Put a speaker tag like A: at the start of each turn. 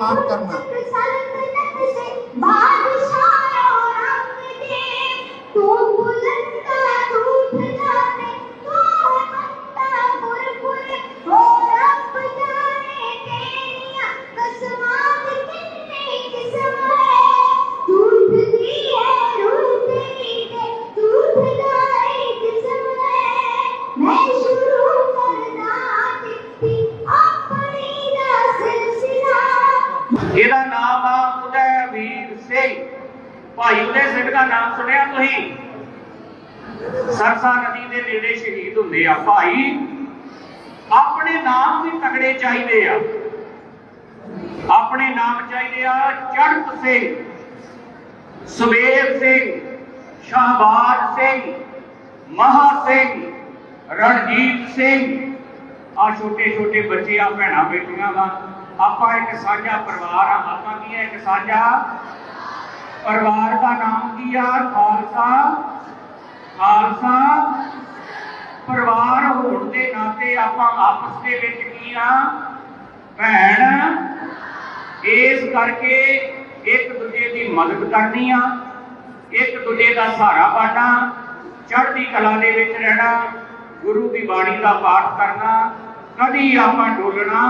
A: ਪਾਠ ਕਰਨਾ।
B: ਇਹਦਾ ਨਾਮ ਆ ਉਦੈ ਵੀਰ ਸਿੰਘ ਭਾਈ ਉਦੈ ਸਿੰਘ ਦਾ ਨਾਮ ਸੁਣਿਆ ਤੁਸੀਂ? ਸਰਸਾ ਨਦੀ ਦੇ ਨੇੜੇ ਸ਼ਹੀਦ ਹੁੰਦੇ ਆ। ਭਾਈ, ਆਪਣੇ ਨਾਮ ਵੀ ਤਗੜੇ ਚਾਹੀਦੇ ਆ। ਆਪਣੇ ਨਾਮ ਚਾਹੀਦੇ ਆ ਚੜਤ ਸਿੰਘ ਸੁਬੇਰ ਸਿੰਘ, ਸ਼ਹਬਾਜ਼ ਸਿੰਘ, ਮਹਾ ਸਿੰਘ, ਰਣਜੀਤ ਸਿੰਘ। ਆ ਛੋਟੇ ਛੋਟੇ ਬੱਚੇ ਆ ਭੈਣਾਂ ਬੇਟੀਆਂ ਦਾ। ਆਪਾਂ ਇੱਕ ਸਾਂਝਾ ਪਰਿਵਾਰ ਆ, ਆਪਾਂ ਕੀ ਹੈ ਇੱਕ ਸਾਂਝਾ ਪਰਿਵਾਰ ਦਾ ਨਾਮ ਕੀ ਆ? ਖਾਲਸਾ ਖਾਲਸਾ ਪਰਿਵਾਰ ਹੋਣ ਦੇ ਨਾਤੇ ਆਪਾਂ ਆਪਸ ਦੇ ਵਿੱਚ ਕੀ ਆ? ਭੈਣ। ਇਸ ਕਰਕੇ ਇੱਕ ਦੂਜੇ ਦੀ ਮਦਦ ਕਰਨੀ ਆ, ਇੱਕ ਦੂਜੇ ਦਾ ਸਹਾਰਾ ਬਣਨਾ ਚੜ੍ਹਦੀ ਕਲਾ ਦੇ ਵਿੱਚ ਰਹਿਣਾ, ਗੁਰੂ ਦੀ ਬਾਣੀ ਦਾ ਪਾਠ ਕਰਨਾ, ਕਦੀ ਆਪਾਂ ਡੋਲਣਾ